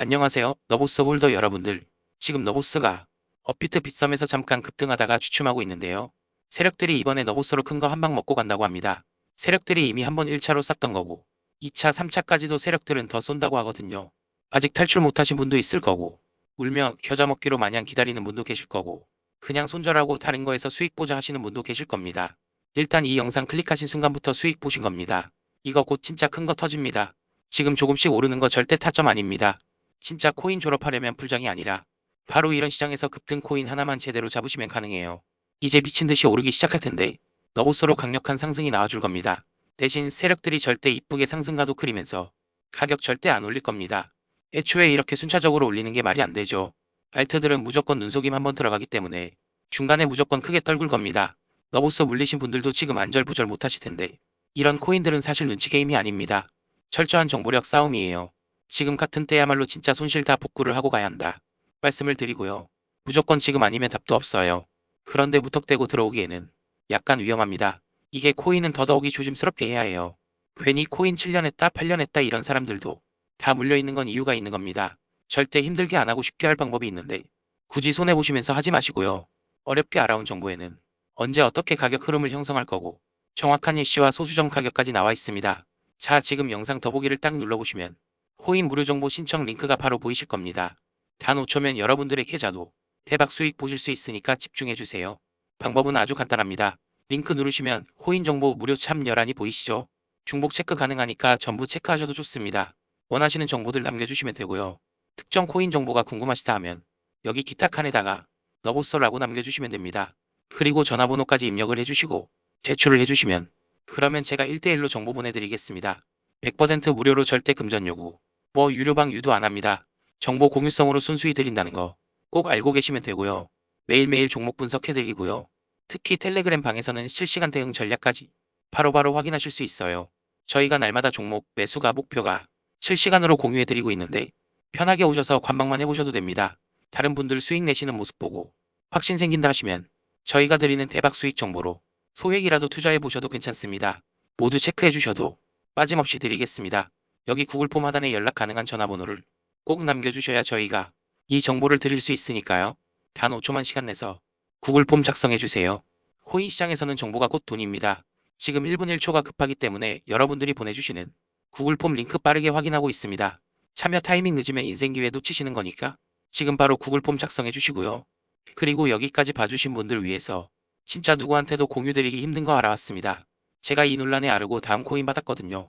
안녕하세요. 너보스 홀더 여러분들. 지금 너보스가 업비트 빗썸에서 잠깐 급등하다가 주춤하고 있는데요. 세력들이 이번에 너보스로 큰 거 한 방 먹고 간다고 합니다. 세력들이 이미 한번 1차로 쌌던 거고 2차, 3차까지도 세력들은 더 쏜다고 하거든요. 아직 탈출 못하신 분도 있을 거고 울며 겨자 먹기로 마냥 기다리는 분도 계실 거고 그냥 손절하고 다른 거에서 수익 보자 하시는 분도 계실 겁니다. 일단 이 영상 클릭하신 순간부터 수익 보신 겁니다. 이거 곧 진짜 큰 거 터집니다. 지금 조금씩 오르는 거 절대 타점 아닙니다. 진짜 코인 졸업하려면 풀장이 아니라 바로 이런 시장에서 급등 코인 하나만 제대로 잡으시면 가능해요. 이제 미친 듯이 오르기 시작할 텐데 너보스로 강력한 상승이 나와줄 겁니다. 대신 세력들이 절대 이쁘게 상승가도 그리면서 가격 절대 안 올릴 겁니다. 애초에 이렇게 순차적으로 올리는 게 말이 안 되죠. 알트들은 무조건 눈속임 한번 들어가기 때문에 중간에 무조건 크게 떨굴 겁니다. 너보스 물리신 분들도 지금 안절부절 못하실 텐데 이런 코인들은 사실 눈치 게임이 아닙니다. 철저한 정보력 싸움이에요. 지금 같은 때야말로 진짜 손실 다 복구를 하고 가야 한다. 말씀을 드리고요. 무조건 지금 아니면 답도 없어요. 그런데 무턱대고 들어오기에는 약간 위험합니다. 이게 코인은 더더욱이 조심스럽게 해야 해요. 괜히 코인 7년 했다 8년 했다 이런 사람들도 다 물려있는 건 이유가 있는 겁니다. 절대 힘들게 안 하고 쉽게 할 방법이 있는데 굳이 손해보시면서 하지 마시고요. 어렵게 알아온 정보에는 언제 어떻게 가격 흐름을 형성할 거고 정확한 일시와 소수점 가격까지 나와 있습니다. 자 지금 영상 더보기를 딱 눌러보시면 코인 무료 정보 신청 링크가 바로 보이실 겁니다. 단 5초면 여러분들의 계좌도 대박 수익 보실 수 있으니까 집중해주세요. 방법은 아주 간단합니다. 링크 누르시면 코인 정보 무료 참여란이 보이시죠? 중복 체크 가능하니까 전부 체크하셔도 좋습니다. 원하시는 정보들 남겨주시면 되고요. 특정 코인 정보가 궁금하시다 하면 여기 기타 칸에다가 너보서라고 남겨주시면 됩니다. 그리고 전화번호까지 입력을 해주시고 제출을 해주시면 그러면 제가 1대1로 정보 보내드리겠습니다. 100% 무료로 절대 금전 요구. 뭐 유료방 유도 안 합니다. 정보 공유성으로 순수히 드린다는 거 꼭 알고 계시면 되고요. 매일매일 종목 분석해드리고요. 특히 텔레그램 방에서는 실시간 대응 전략까지 바로 바로 확인하실 수 있어요. 저희가 날마다 종목 매수가 목표가 실시간으로 공유해드리고 있는데 편하게 오셔서 관망만 해보셔도 됩니다. 다른 분들 수익 내시는 모습 보고 확신 생긴다 하시면 저희가 드리는 대박 수익 정보로 소액이라도 투자해 보셔도 괜찮습니다. 모두 체크해 주셔도 빠짐없이 드리겠습니다. 여기 구글 폼 하단에 연락 가능한 전화번호를 꼭 남겨주셔야 저희가 이 정보를 드릴 수 있으니까요. 단 5초만 시간 내서 구글 폼 작성해 주세요. 코인 시장에서는 정보가 곧 돈입니다. 지금 1분 1초가 급하기 때문에 여러분들이 보내주시는 구글 폼 링크 빠르게 확인하고 있습니다. 참여 타이밍 늦으면 인생 기회 놓치시는 거니까 지금 바로 구글 폼 작성해 주시고요. 그리고 여기까지 봐주신 분들 위해서 진짜 누구한테도 공유드리기 힘든 거 알아왔습니다. 제가 이 논란에 아르고 다음 코인 받았거든요.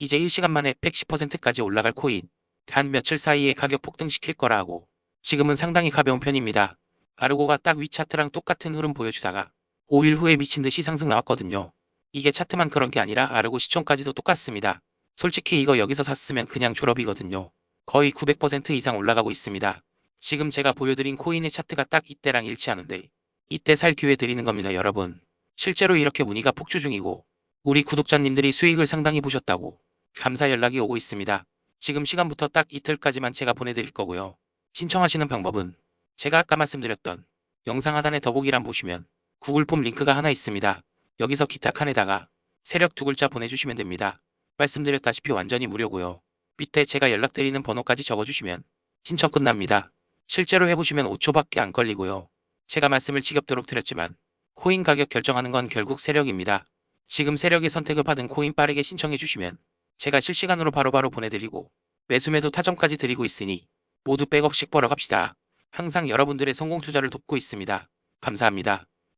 이제 1시간 만에 110%까지 올라갈 코인 단 며칠 사이에 가격 폭등시킬 거라고 지금은 상당히 가벼운 편입니다. 아르고가 딱 위차트랑 똑같은 흐름 보여주다가 5일 후에 미친 듯이 상승 나왔거든요. 이게 차트만 그런 게 아니라 아르고 시총까지도 똑같습니다. 솔직히 이거 여기서 샀으면 그냥 졸업이거든요. 거의 900% 이상 올라가고 있습니다. 지금 제가 보여드린 코인의 차트가 딱 이때랑 일치하는데 이때 살 기회 드리는 겁니다 여러분. 실제로 이렇게 문의가 폭주 중이고 우리 구독자님들이 수익을 상당히 보셨다고 감사 연락이 오고 있습니다. 지금 시간부터 딱 이틀까지만 제가 보내드릴 거고요. 신청하시는 방법은 제가 아까 말씀드렸던 영상 하단에 더보기란 보시면 구글 폼 링크가 하나 있습니다. 여기서 기타 칸에다가 세력 두 글자 보내주시면 됩니다. 말씀드렸다시피 완전히 무료고요. 밑에 제가 연락드리는 번호까지 적어주시면 신청 끝납니다. 실제로 해보시면 5초밖에 안 걸리고요. 제가 말씀을 지겹도록 드렸지만 코인 가격 결정하는 건 결국 세력입니다. 지금 세력의 선택을 받은 코인 빠르게 신청해 주시면 제가 실시간으로 바로 바로 보내드리고 매수매도 타점까지 드리고 있으니 모두 백억씩 벌어 갑시다. 항상 여러분들의 성공 투자를 돕고 있습니다. 감사합니다.